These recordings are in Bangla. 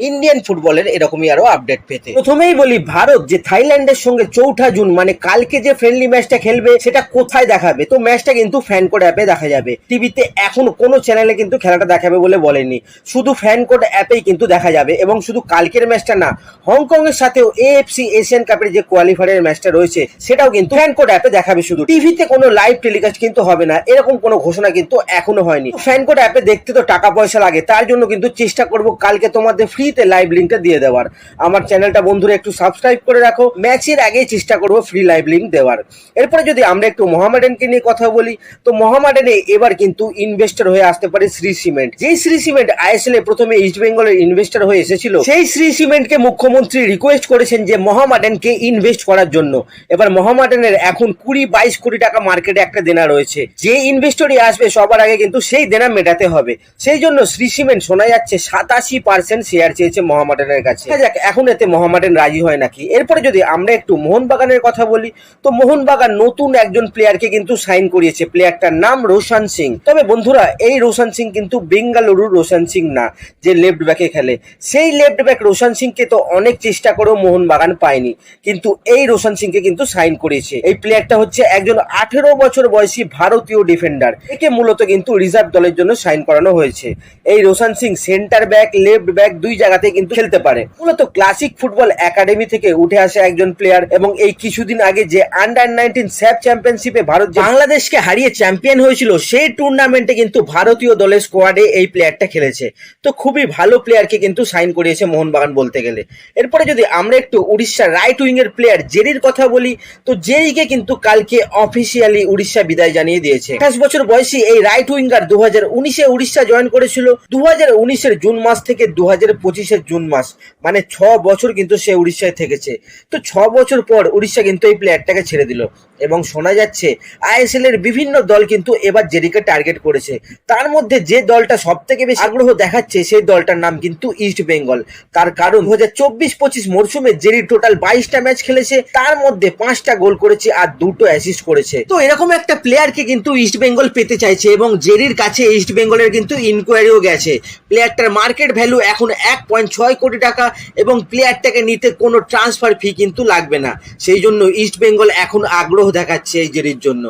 ইন্ডিয়ান ফুটবলের এরকমই আরও আপডেট পেতে। প্রথমেই বলি, ভারত যে থাইল্যান্ডের সঙ্গে চৌঠা জুন মানে কালকে যে ফ্রেন্ডলি ম্যাচটা খেলবে, সেটা কোথায় দেখাবে? তো ম্যাচটা কিন্তু ফ্যান কোড অ্যাপে দেখা যাবে। টিভিতে এখন কোনো চ্যানেলে কিন্তু খেলাটা দেখাবে বলে বলেনি। শুধু ফ্যান কোড অ্যাপেই কিন্তু দেখা যাবে এবং শুধু কালকের ম্যাচটা না হংকং এর সাথেও এএফসি এশিয়ান কাপের যে কোয়ালিফায়ারের ম্যাচটা রয়েছে, সেটাও কিন্তু ফ্যান কোড অ্যাপে দেখাবে শুধু। টিভিতে কোনো লাইভ টেলিকাস্ট কিন্তু হবে না, এরকম কোনো ঘোষণা কিন্তু এখনও হয়নি। ফ্যান কোড অ্যাপে দেখতে তো টাকা পয়সা লাগে, তার জন্য কিন্তু চেষ্টা করব কালকে তোমাদের ফ্রিতে লাইভ লিঙ্কটা দিয়ে দেওয়ার। আমার চ্যানেলটা বন্ধুরা একটু সাবস্ক্রাইব করে রাখো। ম্যাচের আগেই চেষ্টা করব ফ্রি লাইভ লিঙ্ক দেওয়ার। এরপরে যদি আমরা একটু মোহামেডানকে নিয়ে কথা বলি, তো মোহামেডানে এবার কিন্তু ইনভেস্টর হয়ে আসতে পারে শ্রী সিমেন্ট। যেই শ্রী সিমেন্ট আইএসএল এ প্রথমে ইস্ট বেঙ্গলের ইনভেস্টর হয়ে এসেছিল, সেই শ্রী সিমেন্টকে মুখ্যমন্ত্রী রিকোয়েস্ট করেছেন যে মোহামেডানকে ইনভেস্ট করার জন্য। এবার মোহামেডানের এখন কুড়ি বাইশ কোটি টাকা মার্কেটে একটা দেনা রয়েছে। যে ইনভেস্টরই আসবে, সবার আগে কিন্তু সেই দেনা মেটাতে হবে। সেই জন্য শ্রী সিমেন্ট শোনা যাচ্ছে সাতাশি পার্সেন্ট শেয়ার চেয়েছে মোহামেডানের কাছে। যাক, এখন এতে মোহামেডান রাজি হয় নাকি? এরপরে যদি আমরা একটু মোহনবাগানের কথা বলি, তো মোহনবাগান নতুন একজন প্লেয়ারকে কিন্তু সাইন করিয়েছে। প্লেয়ারটার নাম রোশন সিং। তবে বন্ধুরা, এই রোশন সিং কিন্তু বেঙ্গালুরুর রোশন সিং না, যে লেফট ব্যাকে খেলে। সেই লেফট ব্যাক রোশন সিংকে তো অনেক চেষ্টা করেও মোহনবাগান পায়নি। কিন্তু এই রোশন সিংকে কিন্তু সাইন করেছে এই প্লেয়ারটা হচ্ছে একজন আঠেরো বছর বয়সী ভারতীয় ডিফেন্ডার একে মূলত কিন্তু রিজার্ভ দলের জন্য সাইন করানো হয়েছে। এই Roshan Singh centre back left back দুই জায়গাতে কিন্তু খেলতে পারে। মূলত ক্লাসিক ফুটবল একাডেমি থেকে উঠে আসে একজন প্লেয়ার এবং এই কিছুদিন আগে যে আন্ডার নাইনটিন স্যাপ চ্যাম্পিয়নশিপে ভারত বাংলাদেশকে হারিয়ে চ্যাম্পিয়ন হয়েছিল, সেই টুর্নামেন্টে কিন্তু ভারতীয় দলের স্কোয়াডে এই প্লেয়ারটা খেলেছে। তো খুবই ভালো প্লেয়ারকে কিন্তু সাইন করিয়েছে মোহনবাগান বলতে গেলে। এরপরে যদি আমরা একটু উড়িষ্যার রাইট উইং এর প্লেয়ার জেরির কথা বলি, তো জেরিকে কিন্তু কালকে অফিসিয়ালি উড়িষ্যা বিদায় জানিয়ে দিয়েছে। আঠাশ বছর বয়সী এই রাইট উইঙ্গার দু হাজার উনিশে উড়িষ্যা জয়েন করেছিল। দু হাজার উনিশের জুন মাস থেকে দু হাজার পঁচিশের জুন মাস মানে ছ বছর কিন্তু সে উড়িষ্যায় থেকেছে। তো ছ বছর পর উড়িষ্যা কিন্তু এই প্লেয়ারটাকে ছেড়ে দিল। এবং শোনা যাচ্ছে, আইএসএল এর বিভিন্ন দল কিন্তু এবার জেরিকে টার্গেট করেছে। তার মধ্যে যে দলটা সব থেকে বেশি আগ্রহ দেখাচ্ছে, সেই দলটার নাম কিন্তু ইস্ট বেঙ্গল। তার কারণ দু হাজার চব্বিশ পঁচিশ মরশুমে জেরি টোটাল বাইশটা ম্যাচ খেলেছে, তার মধ্যে পাঁচটা গোল করেছে আর দুটো অ্যাসিস্ট করেছে। তো এরকম একটা প্লেয়ারকে কিন্তু ইস্ট বেঙ্গল পেতে চাইছে এবং জেরির কাছে ইস্ট বেঙ্গলের কিন্তু ইনকোয়ারিও গেছে। প্লেয়ারটার মার্কেট ভ্যালু এখন এক পয়েন্ট ছয় কোটি টাকা এবং প্লেয়ারটাকে নিতে কোনো ট্রান্সফার ফি কিন্তু লাগবে না। সেই জন্য ইস্ট বেঙ্গল এখন আগ্রহ দেখাচ্ছে এই জেরির জন্য।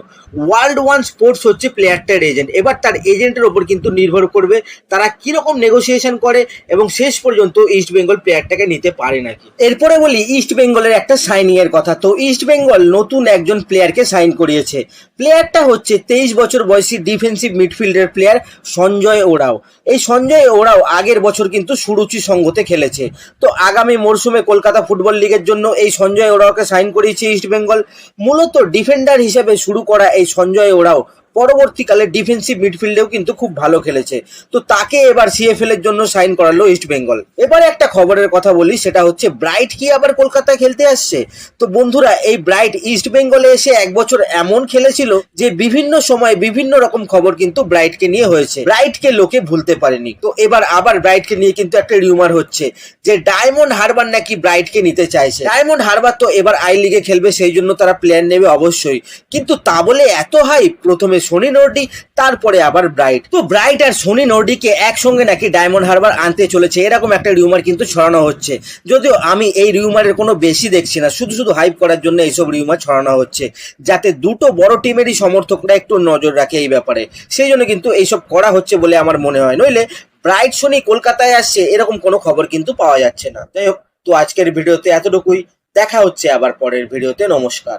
ওয়ার্ল্ড ওয়ান স্পোর্টস হচ্ছে প্লেয়ারটার এজেন্ট এবার তার এজেন্টের ওপর কিন্তু নির্ভর করবে তারা কীরকম নেগোসিয়েশন করে এবং শেষ পর্যন্ত ইস্ট বেঙ্গল প্লেয়ারটাকে নিতে পারে নাকি। এরপরে বলি ইস্ট বেঙ্গলের একটা সাইনিংয়ের কথা। তো ইস্ট বেঙ্গল নতুন একজন প্লেয়ারকে সাইন করিয়েছে। প্লেয়ারটা হচ্ছে তেইশ বছর বয়সী ডিফেন্সিভ মিডফিল্ডের প্লেয়ার সঞ্জয় ওরাও। এই সঞ্জয় ওরাও আগের বছর কিন্তু সুরুচি সঙ্গতে খেলেছে। তো আগামী মরশুমে কলকাতা ফুটবল লিগের জন্য এই সঞ্জয় ওরাওকে সাইন করিয়েছে ইস্টবেঙ্গল মূলত ডিফেন্ডার হিসেবে শুরু করা এই সঞ্জয় ওরাও পরবর্তীকালে ডিফেন্সিভ মিডফিল্ডেও কিন্তু খুব ভালো খেলেছে। তো তাকে এবার সিএফএল এর জন্য সাইন করালো ইস্ট বেঙ্গল এবারে একটা খবরের কথা বলি, সেটা হচ্ছে ব্রাইট কি আবার কলকাতায় খেলতে আসছে? তো বন্ধুরা, এই ব্রাইট ইস্ট বেঙ্গলে এসে এক বছর এমন খেলেছিল যে বিভিন্ন সময় বিভিন্ন রকম খবর কিন্তু ব্রাইটকে নিয়ে হয়েছে। ব্রাইটকে লোকে ভুলতে পারেনি। তো এবার আবার ব্রাইটকে নিয়ে কিন্তু একটা রিউমার হচ্ছে যে ডায়মন্ড হারবার নাকি ব্রাইটকে নিতে চাইছে। ডায়মন্ড হারবার তো এবার আই লিগে খেলবে, সেই জন্য তারা প্লেয়ার নেবে অবশ্যই। কিন্তু তা বলে এত হাই প্রথমে সোনি নর্ডি তারপরে আবার ব্রাইট। তো ব্রাইট আর সোনি নর্ডিকে একসঙ্গে নাকি ডায়মন্ড হারবার আনতে চলেছে, এরকম একটা রিউমার কিন্তু ছড়ানো হচ্ছে। যদিও আমি এই রিউমারের কোনো বেশি দেখছি না, শুধু শুধু হাইপ করার জন্য এইসব রিউমার ছড়ানো হচ্ছে, যাতে দুটো বড় টিমেরই সমর্থকরা একটু নজর রাখে এই ব্যাপারে। সেই জন্য কিন্তু এইসব করা হচ্ছে বলে আমার মনে হয়। নইলে ব্রাইট সোনি কলকাতায় আসছে, এরকম কোনো খবর কিন্তু পাওয়া যাচ্ছে না। যাই হোক, তো আজকের ভিডিওতে এতটুকুই। দেখা হচ্ছে আবার পরের ভিডিওতে। নমস্কার।